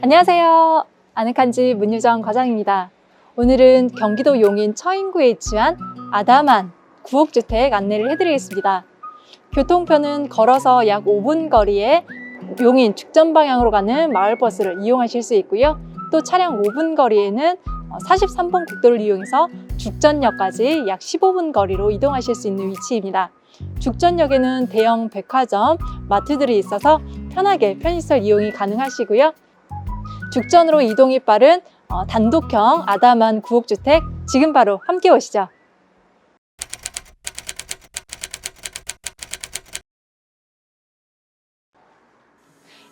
안녕하세요. 아늑한 집 문유정 과장입니다. 오늘은 경기도 용인 처인구에 위치한 아담한 구옥주택 안내를 해드리겠습니다. 교통편은 걸어서 약 5분 거리에 용인 죽전 방향으로 가는 마을버스를 이용하실 수 있고요. 또 차량 5분 거리에는 43번 국도를 이용해서 죽전역까지 약 15분 거리로 이동하실 수 있는 위치입니다. 죽전역에는 대형 백화점, 마트들이 있어서 편하게 편의시설 이용이 가능하시고요. 죽전으로 이동이 빠른 어, 단독형 아담한 구옥주택 지금 바로 함께 오시죠.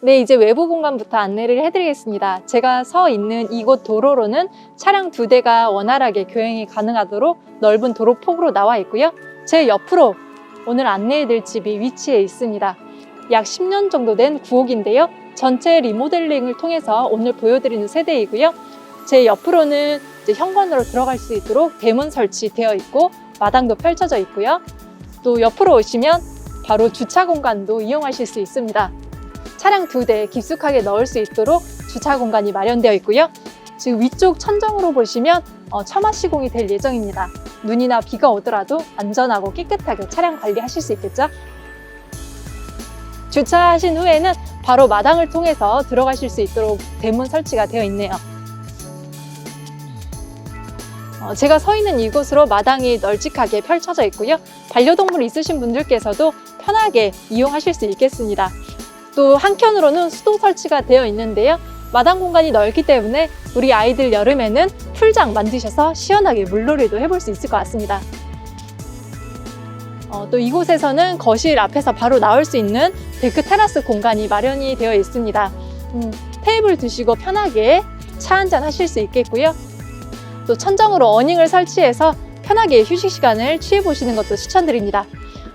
네, 이제 외부 공간부터 안내를 해드리겠습니다. 제가 서 있는 이곳 도로로는 차량 두 대가 원활하게 교행이 가능하도록 넓은 도로폭으로 나와 있고요. 제 옆으로 오늘 안내해드릴 집이 위치해 있습니다. 약 10년 정도 된 구옥인데요. 전체 리모델링을 통해서 오늘 보여드리는 세대이고요. 제 옆으로는 현관으로 들어갈 수 있도록 대문 설치되어 있고 마당도 펼쳐져 있고요. 또 옆으로 오시면 바로 주차 공간도 이용하실 수 있습니다. 차량 두 대 깊숙하게 넣을 수 있도록 주차 공간이 마련되어 있고요. 지금 위쪽 천정으로 보시면 어, 처마 시공이 될 예정입니다. 눈이나 비가 오더라도 안전하고 깨끗하게 차량 관리하실 수 있겠죠? 주차하신 후에는 바로 마당을 통해서 들어가실 수 있도록 대문 설치가 되어 있네요. 어, 제가 서 있는 이곳으로 마당이 널찍하게 펼쳐져 있고요. 반려동물 있으신 분들께서도 편하게 이용하실 수 있겠습니다. 또 한켠으로는 수도 설치가 되어 있는데요. 마당 공간이 넓기 때문에 우리 아이들 여름에는 풀장 만드셔서 시원하게 물놀이도 해볼 수 있을 것 같습니다. 어, 또 이곳에서는 거실 앞에서 바로 나올 수 있는 데크 테라스 공간이 마련이 되어 있습니다. 음, 테이블 두시고 편하게 차 한잔 하실 수 있겠고요. 또 천정으로 어닝을 설치해서 편하게 휴식 시간을 취해 보시는 것도 추천드립니다.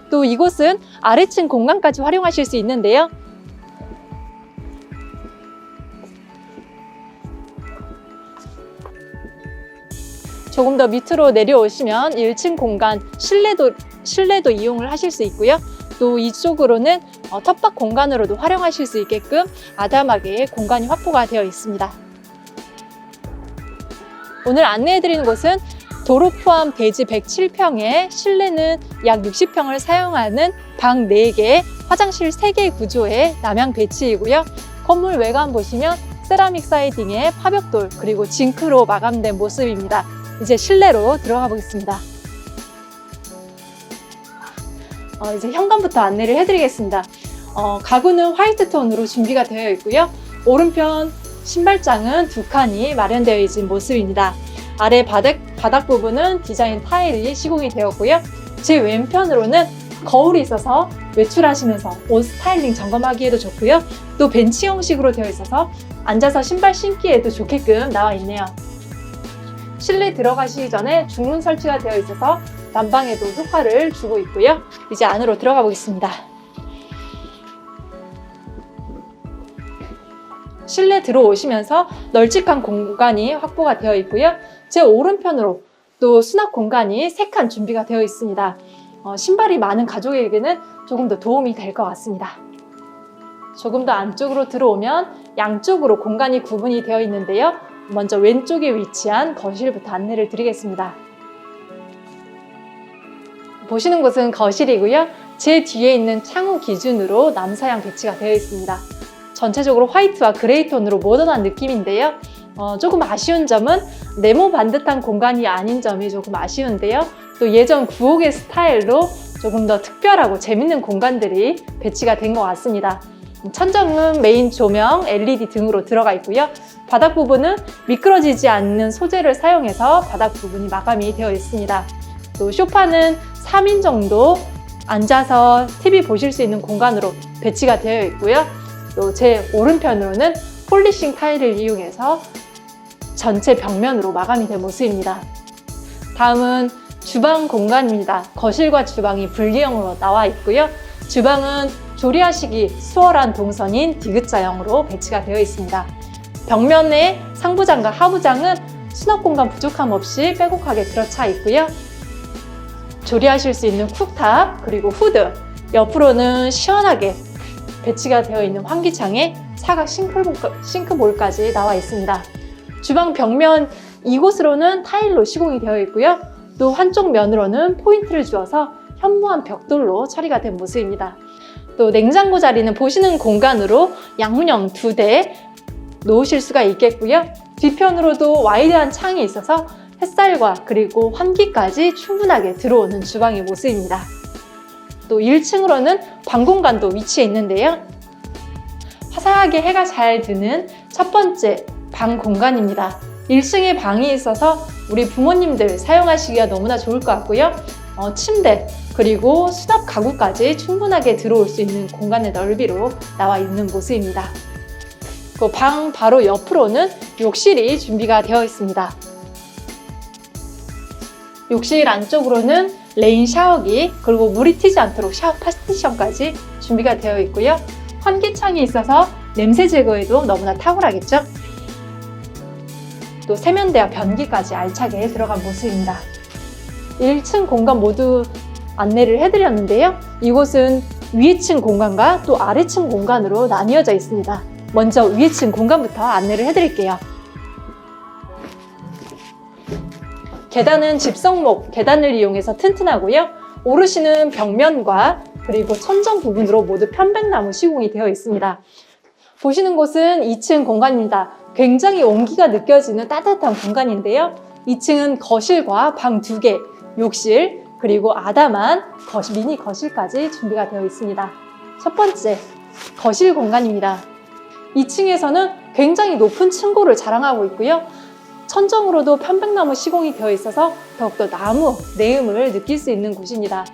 또 이곳은 아래층 공간까지 활용하실 수 있는데요. 조금 더 밑으로 내려오시면 1층 공간 실내도 실내도 이용을 하실 수 있고요. 또 이쪽으로는 어, 텃밭 공간으로도 활용하실 수 있게끔 아담하게 공간이 확보가 되어 있습니다. 오늘 안내해드리는 곳은 도로 포함 대지 107평에 실내는 약 60평을 사용하는 방 4개, 화장실 3개의 구조의 남향 배치이고요. 건물 외관 보시면 세라믹 사이딩에 파벽돌 그리고 징크로 마감된 모습입니다. 이제 실내로 들어가 보겠습니다. 어, 이제 현관부터 안내를 해드리겠습니다. 어, 가구는 화이트 톤으로 준비가 되어 있고요. 오른편 신발장은 두 칸이 마련되어 있는 모습입니다. 아래 바닥, 바닥 부분은 디자인 타일이 시공이 되었고요. 제 왼편으로는 거울이 있어서 외출하시면서 옷 스타일링 점검하기에도 좋고요. 또 벤치 형식으로 되어 있어서 앉아서 신발 신기에도 좋게끔 나와 있네요. 실내 들어가시기 전에 중문 설치가 되어 있어서 난방에도 효과를 주고 있고요. 이제 안으로 들어가 보겠습니다. 실내 들어오시면서 널찍한 공간이 확보가 되어 있고요. 제 오른편으로 또 수납 공간이 세칸 준비가 되어 있습니다. 어, 신발이 많은 가족에게는 조금 더 도움이 될 것 같습니다. 조금 더 안쪽으로 들어오면 양쪽으로 공간이 구분이 되어 있는데요. 먼저 왼쪽에 위치한 거실부터 안내를 드리겠습니다. 보시는 곳은 거실이고요. 제 뒤에 있는 창호 기준으로 남서양 배치가 되어 있습니다. 전체적으로 화이트와 그레이 톤으로 모던한 느낌인데요. 어, 조금 아쉬운 점은 네모 반듯한 공간이 아닌 점이 조금 아쉬운데요. 또 예전 구옥의 스타일로 조금 더 특별하고 재밌는 공간들이 배치가 된 것 같습니다. 천정은 메인 조명, LED 등으로 들어가 있고요. 바닥 부분은 미끄러지지 않는 소재를 사용해서 바닥 부분이 마감이 되어 있습니다. 또 소파는 3인 정도 앉아서 TV 보실 수 있는 공간으로 배치가 되어 있고요. 또 제 오른편으로는 폴리싱 타일을 이용해서 전체 벽면으로 마감이 된 모습입니다. 다음은 주방 공간입니다. 거실과 주방이 분리형으로 나와 있고요. 주방은 조리하시기 수월한 동선인 디귿자형으로 배치가 되어 있습니다. 벽면에 상부장과 하부장은 수납 공간 부족함 없이 빼곡하게 들어차 있고요. 조리하실 수 있는 쿡탑 그리고 후드 옆으로는 시원하게 배치가 되어 있는 환기창에 사각 싱크볼, 싱크볼까지 나와 있습니다. 주방 벽면 이곳으로는 타일로 시공이 되어 있고요. 또 한쪽 면으로는 포인트를 주어서 현무암 벽돌로 처리가 된 모습입니다. 또 냉장고 자리는 보시는 공간으로 양문형 두 대 놓으실 수가 있겠고요. 뒤편으로도 와이드한 창이 있어서 햇살과 그리고 환기까지 충분하게 들어오는 주방의 모습입니다. 또 1층으로는 방 공간도 위치해 있는데요. 화사하게 해가 잘 드는 첫 번째 방 공간입니다. 1층에 방이 있어서 우리 부모님들 사용하시기가 너무나 좋을 것 같고요. 어, 침대 그리고 수납 가구까지 충분하게 들어올 수 있는 공간의 넓이로 나와 있는 모습입니다. 그 방 바로 옆으로는 욕실이 준비가 되어 있습니다. 욕실 안쪽으로는 레인 샤워기 그리고 물이 튀지 않도록 샤워 파스티션까지 준비가 되어 있고요. 환기창이 있어서 냄새 제거에도 너무나 탁월하겠죠? 또 세면대와 변기까지 알차게 들어간 모습입니다. 1층 공간 모두 안내를 해드렸는데요. 이곳은 위층 공간과 또 아래층 공간으로 나뉘어져 있습니다. 먼저 위층 공간부터 안내를 해드릴게요. 계단은 집성목 계단을 이용해서 튼튼하고요. 오르시는 벽면과 그리고 천정 부분으로 모두 편백나무 시공이 되어 있습니다. 보시는 곳은 2층 공간입니다. 굉장히 온기가 느껴지는 따뜻한 공간인데요. 2층은 거실과 방두 개, 욕실, 그리고 아담한 거실, 미니 거실까지 준비가 되어 있습니다. 첫 번째, 거실 공간입니다. 2층에서는 굉장히 높은 층고를 자랑하고 있고요. 천정으로도 편백나무 시공이 되어 있어서 더욱더 나무 내음을 느낄 수 있는 곳입니다.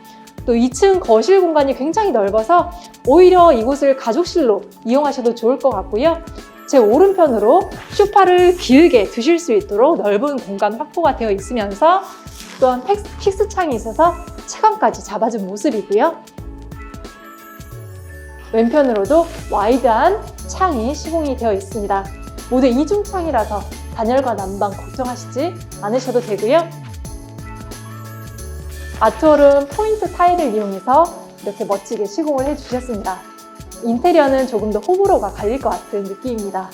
또 2층 거실 공간이 굉장히 넓어서 오히려 이곳을 가족실로 이용하셔도 좋을 것 같고요. 제 오른편으로 쇼파를 길게 두실 수 있도록 넓은 공간 확보가 되어 있으면서 또한 픽스 창이 있어서 채광까지 잡아준 모습이고요. 왼편으로도 와이드한 창이 시공이 되어 있습니다. 모두 이중 창이라서 단열과 난방 걱정하시지 않으셔도 되고요. 아트홀은 포인트 타일을 이용해서 이렇게 멋지게 시공을 해주셨습니다. 인테리어는 조금 더 호불호가 갈릴 것 같은 느낌입니다.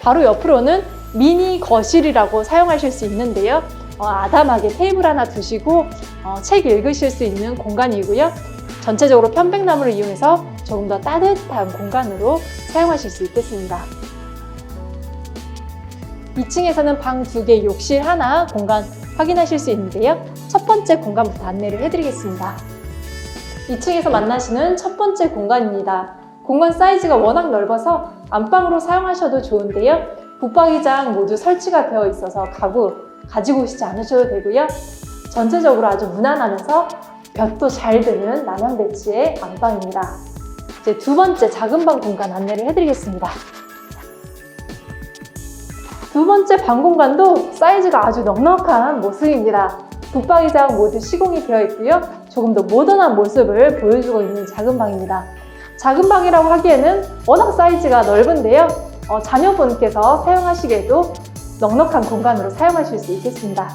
바로 옆으로는 미니 거실이라고 사용하실 수 있는데요. 어, 아담하게 테이블 하나 두시고 어, 책 읽으실 수 있는 공간이고요. 전체적으로 편백나무를 이용해서 조금 더 따뜻한 공간으로 사용하실 수 있겠습니다. 2층에서는 방 두 개, 욕실 하나 공간 확인하실 수 있는데요. 첫 번째 공간부터 안내를 해드리겠습니다. 2층에서 만나시는 첫 번째 공간입니다. 공간 사이즈가 워낙 넓어서 안방으로 사용하셔도 좋은데요. 붙박이장 모두 설치가 되어 있어서 가구 가지고 오시지 않으셔도 되고요. 전체적으로 아주 무난하면서 볕도 잘 드는 남양 배치의 안방입니다. 이제 두 번째 작은 방 공간 안내를 해드리겠습니다. 두 번째 방 공간도 사이즈가 아주 넉넉한 모습입니다. 붙박이장 모두 시공이 되어 있고요. 조금 더 모던한 모습을 보여주고 있는 작은 방입니다. 작은 방이라고 하기에는 워낙 사이즈가 넓은데요. 어, 자녀분께서 사용하시기에도 넉넉한 공간으로 사용하실 수 있겠습니다.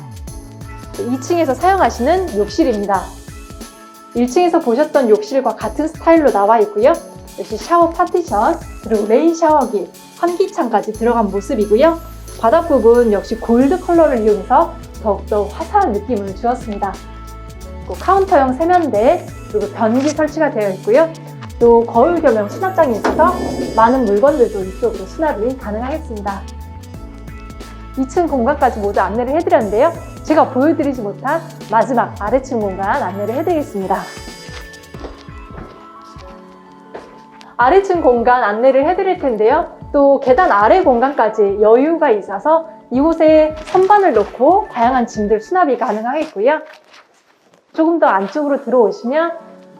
2층에서 사용하시는 욕실입니다. 1층에서 보셨던 욕실과 같은 스타일로 나와 있고요. 역시 샤워 파티션, 그리고 레인 샤워기, 환기창까지 들어간 모습이고요. 바닥 부분 역시 골드 컬러를 이용해서 더욱더 화사한 느낌을 주었습니다. 또 카운터형 세면대, 그리고 변기 설치가 되어 있고요. 또 거울 겸용 수납장이 있어서 많은 물건들도 이쪽으로 수납이 가능하겠습니다. 2층 공간까지 모두 안내를 해드렸는데요. 제가 보여드리지 못한 마지막 아래층 공간 안내를 해드리겠습니다. 아래층 공간 안내를 해드릴 텐데요. 또 계단 아래 공간까지 여유가 있어서 이곳에 선반을 놓고 다양한 짐들 수납이 가능하겠고요. 조금 더 안쪽으로 들어오시면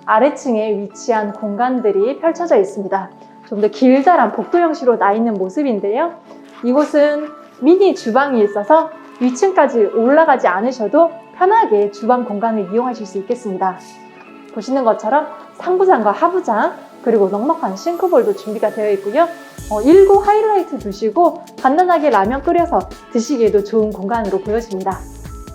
아래층에 위치한 공간들이 펼쳐져 있습니다. 좀 더 길다란 복도 형식으로 나 있는 모습인데요. 이곳은 미니 주방이 있어서 위층까지 올라가지 않으셔도 편하게 주방 공간을 이용하실 수 있겠습니다. 보시는 것처럼 상부장과 하부장 그리고 넉넉한 싱크볼도 준비가 되어 있고요. 어, 일구 하이라이트 두시고 간단하게 라면 끓여서 드시기에도 좋은 공간으로 보여집니다.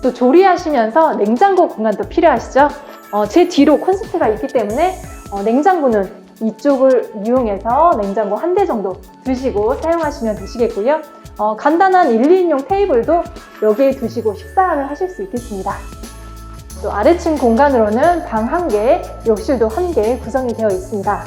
또 조리하시면서 냉장고 공간도 필요하시죠? 어, 제 뒤로 콘센트가 있기 때문에 어, 냉장고는 이쪽을 이용해서 냉장고 한 대 정도 두시고 사용하시면 되시겠고요. 어, 간단한 1, 2인용 테이블도 여기에 두시고 식사를 하실 수 있겠습니다. 또 아래층 공간으로는 방한 개, 욕실도 한개 구성이 되어 있습니다.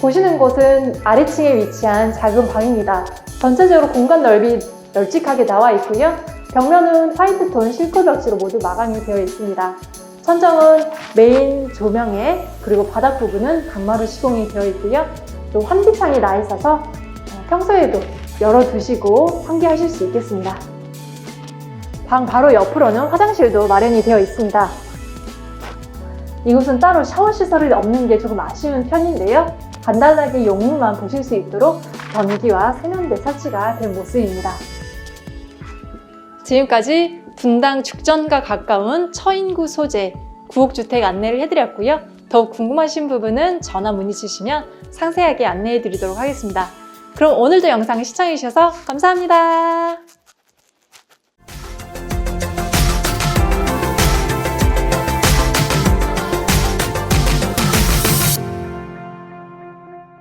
보시는 곳은 아래층에 위치한 작은 방입니다. 전체적으로 공간 넓이 널찍하게 나와 있고요. 벽면은 화이트톤 실크 벽지로 모두 마감이 되어 있습니다. 천정은 메인 조명에 그리고 바닥 부분은 강마루 시공이 되어 있고요. 또 환기창이 나 있어서 어, 평소에도 열어두시고 환기하실 수 있겠습니다. 방 바로 옆으로는 화장실도 마련이 되어 있습니다. 이곳은 따로 샤워 시설이 없는 게 조금 아쉬운 편인데요. 간단하게 용무만 보실 수 있도록 변기와 세면대 설치가 된 모습입니다. 지금까지 분당 죽전과 가까운 처인구 소재 구옥주택 안내를 해드렸고요. 더욱 궁금하신 부분은 전화 문의 주시면 상세하게 안내해 드리도록 하겠습니다. 그럼 오늘도 영상 시청해 주셔서 감사합니다.